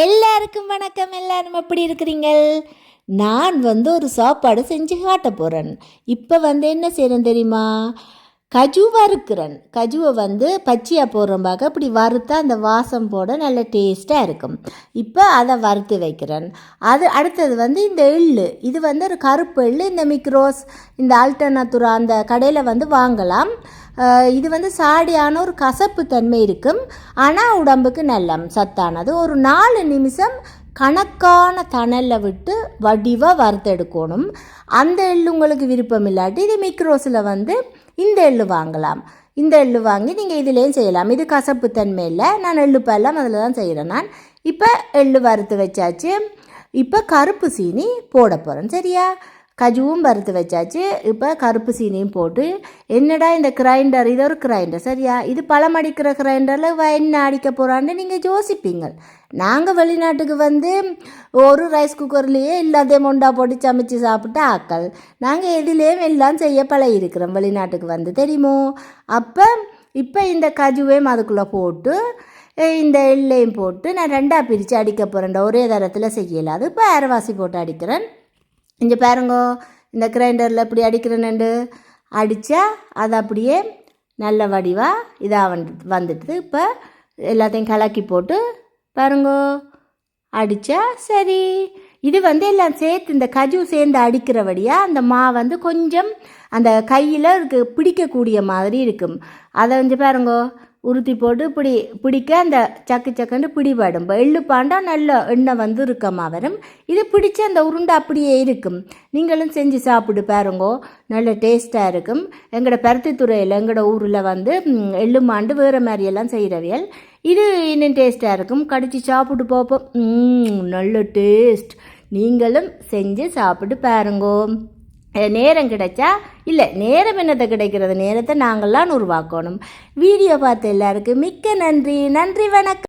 எல்லாருக்கும் வணக்கம். எல்லாரும் எப்படி இருக்கிறீங்கள்? நான் வந்து ஒரு சாப்பாடு செஞ்சு காட்ட போகிறேன் இப்போ வந்து என்ன செய்கிறேன் தெரியுமா? கஜு வறுக்கிறேன் கஜுவை வந்து பச்சையாக போடுறோம்பாக்க அப்படி வறுத்தா அந்த வாசம் போட நல்ல டேஸ்ட்டாக இருக்கும். இப்போ அதை வறுத்து வைக்கிறேன். அது அடுத்தது வந்து இந்த எள்ளு. இது வந்து ஒரு கருப்பு எள்ளு. இந்த மிக்ரோஸ் இந்த ஆல்டர்னத்துரா அந்த கடையில் வந்து வாங்கலாம். இது வந்து சாடியான ஒரு கசப்பு தன்மை இருக்கும். ஆனால் உடம்புக்கு நல்ல சத்தானது. ஒரு நாலு நிமிஷம் கணக்கான தணலில் விட்டு வடிவாக வறுத்தெடுக்கணும். அந்த எள்ளு உங்களுக்கு விருப்பம் இல்லாட்டி இது மிக்ரோஸில் வந்து இந்த எள்ளு வாங்கலாம். இந்த எள்ளு வாங்கி நீங்கள் இதுலேயும் செய்யலாம். இது கசப்பு தன்மை இல்லை. நான் எள்ளு பல்லாம் அதில் தான் செய்கிறேன் நான். இப்போ எள்ளு வறுத்து வச்சாச்சு. இப்போ கருப்பு சீனி போட போகிறேன் சரியா? கஜுவும் வறுத்து வச்சாச்சு. இப்போ கருப்பு சீனியும் போட்டு என்னடா இந்த கிரைண்டர் இது ஒரு கிரைண்டர் சரியா? இது பழம் அடிக்கிற கிரைண்டரில் என்ன அடிக்க போகிறான்னு நீங்கள் யோசிப்பீங்க நாங்கள் வெளிநாட்டுக்கு வந்து ஒரு ரைஸ் குக்கர்லேயே இல்லாத மொண்டா போட்டு சமைச்சு சாப்பிட்டு ஆக்கள். நாங்கள் எதிலேயும் எல்லாம் செய்ய பழகிருக்கிறோம் வெளிநாட்டுக்கு வந்து தெரியுமோ? அப்போ இப்போ இந்த கஜுவையும் அதுக்குள்ளே போட்டு இந்த எள்ளையும் போட்டு நான் ரெண்டாக பிரித்து அடிக்க போகிறேன் ஒரே தரத்தில் செய்யலாது இப்போ அரைவாசி போட்டு அடிக்கிறேன். இங்கே பாருங்கோ இந்த கிரைண்டரில் இப்படி அடிக்கிறேன்னு அடித்தா அது அப்படியே நல்ல வடிவாக இதாக வந்து வந்துடுது. இப்போ எல்லாத்தையும் கலக்கி போட்டு பாருங்கோ அடித்தா சரி. இது வந்து எல்லாம் சேர்த்து இந்த கஜு சேர்ந்து அடிக்கிறபடியாக அந்த மா வந்து கொஞ்சம் அந்த கையில் இருக்கு பிடிக்கக்கூடிய மாதிரி இருக்கும். அதை வந்து பாருங்கோ உருத்தி போட்டு பிடி பிடிக்க அந்த சக்கு சக்குன்னு பிடிபடும். எள்ளு பாண்டா நல்ல எண்ணெய் வந்து இருக்கமாக வரும்? இது பிடிச்ச அந்த உருண்டை அப்படியே இருக்கும். நீங்களும் செஞ்சு சாப்பிடு பாருங்கோ. நல்ல டேஸ்ட்டாக இருக்கும். எங்களோட பருத்தித்துறையில் எங்களோட ஊரில் வந்து எள்ளு மாண்டு வேறு மாதிரியெல்லாம் செய்கிறவியல் இது இன்னும் டேஸ்ட்டாக இருக்கும். கடித்து சாப்பிட்டு பார்ப்போம் நல்ல டேஸ்ட் நீங்களும் செஞ்சு சாப்பிட்டு பாருங்கோ. நேரம் கிடைச்சா இல்லை நேரம் என்னத்தை கிடைக்கிறது? நேரத்தை நாங்கள்லாம் உருவாக்கணும். வீடியோ பார்த்த எல்லாருக்கும் மிக்க நன்றி. நன்றி வணக்கம்.